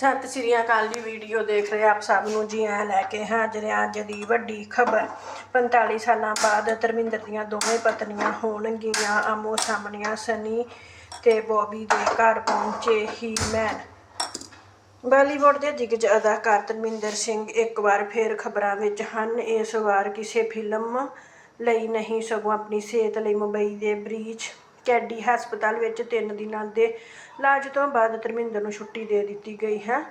ਸਤਿ ਸ੍ਰੀ ਅਕਾਲ ਜੀ, ਵੀਡੀਓ ਦੇਖ ਰਹੇ ਆਪ ਸਭ ਨੂੰ ਜੀ, ਐ ਲੈ ਕੇ ਹਾਜ਼ਰ ਹਾਂ ਅੱਜ ਦੀ ਵੱਡੀ ਖਬਰ। 45 ਸਾਲਾਂ ਬਾਅਦ ਧਰਮਿੰਦਰ ਦੀਆਂ ਦੋਵੇਂ ਪਤਨੀਆਂ ਹੋਣਗੀਆਂ ਆਮੋ ਸਾਹਮਣੀਆਂ ਸਨੀ ਤੇ ਬੋਬੀ ਦੇ ਘਰ ਪਹੁੰਚੇ ਹੀ ਮੈਨ ਬਾਲੀਵੁੱਡ ਦੇ ਦਿਗਜ ਅਦਾਕਾਰ ਧਰਮਿੰਦਰ ਸਿੰਘ ਇੱਕ ਵਾਰ ਫੇਰ ਖਬਰਾਂ ਵਿੱਚ ਹਨ, ਇਸ ਵਾਰ ਕਿਸੇ ਫਿਲਮ ਲਈ ਨਹੀਂ, ਸਗੋਂ ਆਪਣੀ ਸਿਹਤ ਲਈ ਮੁੰਬਈ ਦੇ ਬ੍ਰੀਚ ਕੈਡੀ ਹਸਪਤਾਲ ਵਿੱਚ 3 ਦਿਨਾਂ ਦੇ ਇਲਾਜ ਤੋਂ ਬਾਅਦ ਧਰਮਿੰਦਰ ਨੂੰ ਛੁੱਟੀ ਦੇ ਦਿੱਤੀ ਗਈ ਹੈ।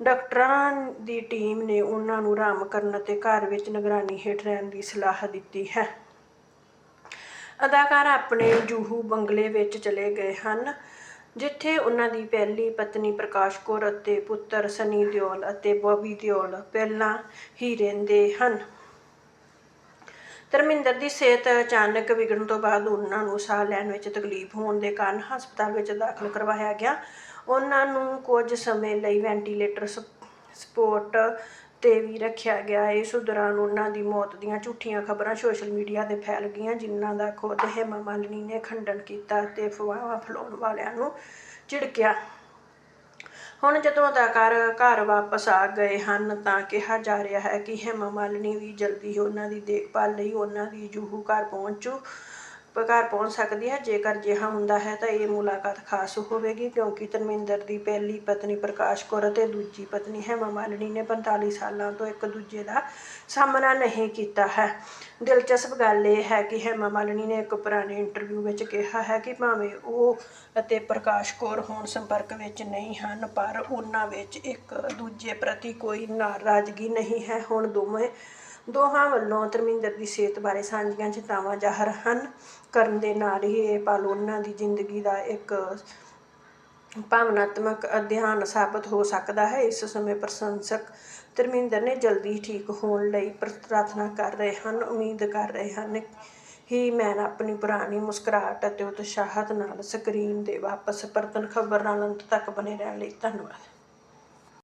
ਡਾਕਟਰਾਂ ਦੀ ਟੀਮ ਨੇ ਉਹਨਾਂ ਨੂੰ ਆਰਾਮ ਕਰਨ ਅਤੇ ਘਰ ਵਿੱਚ ਨਿਗਰਾਨੀ ਹੇਠ ਰਹਿਣ ਦੀ ਸਲਾਹ ਦਿੱਤੀ ਹੈ। ਅਦਾਕਾਰ ਆਪਣੇ ਜੂਹੂ ਬੰਗਲੇ ਵਿੱਚ ਚਲੇ ਗਏ ਹਨ, ਜਿੱਥੇ ਉਹਨਾਂ ਦੀ ਪਹਿਲੀ ਪਤਨੀ ਪ੍ਰਕਾਸ਼ ਕੌਰ ਅਤੇ ਪੁੱਤਰ ਸਨੀ ਦਿਓਲ ਅਤੇ ਬੋਬੀ ਦਿਓਲ ਪਹਿਲਾਂ ਹੀ ਰਹਿੰਦੇ ਹਨ। ਧਰਮਿੰਦਰ ਦੀ ਸਿਹਤ ਅਚਾਨਕ ਵਿਗੜਨ ਤੋਂ ਬਾਅਦ ਉਹਨਾਂ ਨੂੰ ਸਾਹ ਲੈਣ ਵਿੱਚ ਤਕਲੀਫ ਹੋਣ ਦੇ ਕਾਰਨ ਹਸਪਤਾਲ ਵਿੱਚ ਦਾਖਲ ਕਰਵਾਇਆ ਗਿਆ। ਉਹਨਾਂ ਨੂੰ ਕੁਝ ਸਮੇਂ ਲਈ ਵੈਂਟੀਲੇਟਰ ਸਪੋਰਟ ਤੇ ਵੀ ਰੱਖਿਆ ਗਿਆ। ਇਸ ਦੌਰਾਨ ਉਹਨਾਂ ਦੀ ਮੌਤ ਦੀਆਂ ਝੂਠੀਆਂ ਖਬਰਾਂ ਸੋਸ਼ਲ ਮੀਡੀਆ ਤੇ ਫੈਲ ਗਈਆਂ, ਜਿਨ੍ਹਾਂ ਦਾ ਖੁਦ ਹੇਮਾ ਮਾਲਿਨੀ ਨੇ ਖੰਡਨ ਕੀਤਾ ਤੇ ਅਫਵਾਹਾਂ ਫੈਲਾਉਣ ਵਾਲਿਆਂ ਨੂੰ ਝਿੜਕਿਆ। ਹੁਣ ਜਦੋਂ ਅਦਾਕਾਰ ਘਰ ਵਾਪਸ ਆ ਗਏ ਹਨ ਤਾਂ ਕਿਹਾ ਜਾ ਰਿਹਾ ਹੈ ਕਿ ਹੇਮਾ ਮਾਲਿਨੀ ਵੀ ਜਲਦੀ ਹੀ ਉਹਨਾਂ ਦੀ ਦੇਖਭਾਲ ਲਈ ਉਹਨਾਂ ਦੀ ਜੂਹੂ ਘਰ ਪਹੁੰਚੂ। ਘਰ ਪਹੁੰਚ ਸਕਦੀ ਹੈ। ਜੇਕਰ ਅਜਿਹਾ ਹੁੰਦਾ ਹੈ ਤਾਂ ਇਹ ਮੁਲਾਕਾਤ ਖਾਸ ਹੋਵੇਗੀ ਕਿਉਂਕਿ ਧਰਮਿੰਦਰ ਦੀ ਪਹਿਲੀ ਪਤਨੀ ਪ੍ਰਕਾਸ਼ ਕੌਰ ਅਤੇ ਦੂਜੀ ਪਤਨੀ ਹੇਮਾ ਮਾਲਿਨੀ ਨੇ 45 ਸਾਲਾਂ ਤੋਂ ਇੱਕ ਦੂਜੇ ਦਾ ਸਾਹਮਣਾ ਨਹੀਂ ਕੀਤਾ ਹੈ। ਦਿਲਚਸਪ ਗੱਲ ਇਹ ਹੈ ਕਿ ਹੇਮਾ ਮਾਲਿਨੀ ਨੇ ਇੱਕ ਪੁਰਾਣੇ ਇੰਟਰਵਿਊ ਵਿੱਚ ਕਿਹਾ ਹੈ ਕਿ ਭਾਵੇਂ ਉਹ ਅਤੇ ਪ੍ਰਕਾਸ਼ ਕੌਰ ਹੁਣ ਸੰਪਰਕ ਵਿੱਚ ਨਹੀਂ ਹਨ, ਪਰ ਉਹਨਾਂ ਵਿੱਚ ਇੱਕ ਦੂਜੇ ਪ੍ਰਤੀ ਕੋਈ ਨਾਰਾਜ਼ਗੀ ਨਹੀਂ ਹੈ। ਹੁਣ ਦੋਵੇਂ ਦੋਹਾਂ ਵੱਲੋਂ ਧਰਮਿੰਦਰ ਦੀ ਸਿਹਤ ਬਾਰੇ ਸਾਂਝੀਆਂ ਚਿੰਤਾਵਾਂ ਜ਼ਾਹਰ ਹਨ। ਕਰਨ ਦੇ ਨਾਲ ਹੀ ਇਹ ਪਲ ਉਹਨਾਂ ਦੀ ਜ਼ਿੰਦਗੀ ਦਾ ਇੱਕ ਭਾਵਨਾਤਮਕ ਅਧਿਐਨ ਸਾਬਤ ਹੋ ਸਕਦਾ ਹੈ। ਇਸ ਸਮੇਂ ਪ੍ਰਸ਼ੰਸਕ ਧਰਮਿੰਦਰ ਨੇ ਜਲਦੀ ਠੀਕ ਹੋਣ ਲਈ ਪ੍ਰਾਰਥਨਾ ਕਰ ਰਹੇ ਹਨ, ਉਮੀਦ ਕਰ ਰਹੇ ਹਨ ਹੀ ਮੈਂ ਆਪਣੀ ਪੁਰਾਣੀ ਮੁਸਕਰਾਹਟ ਅਤੇ ਉਤਸ਼ਾਹਤ ਨਾਲ ਸਕਰੀਨ ਦੇ ਵਾਪਸ ਪਰਤਨ ਖਬਰ ਨਾਲ ਅੰਤ ਤੱਕ ਬਨੇ ਰਹਿਣ ਲਈ ਧੰਨਵਾਦ।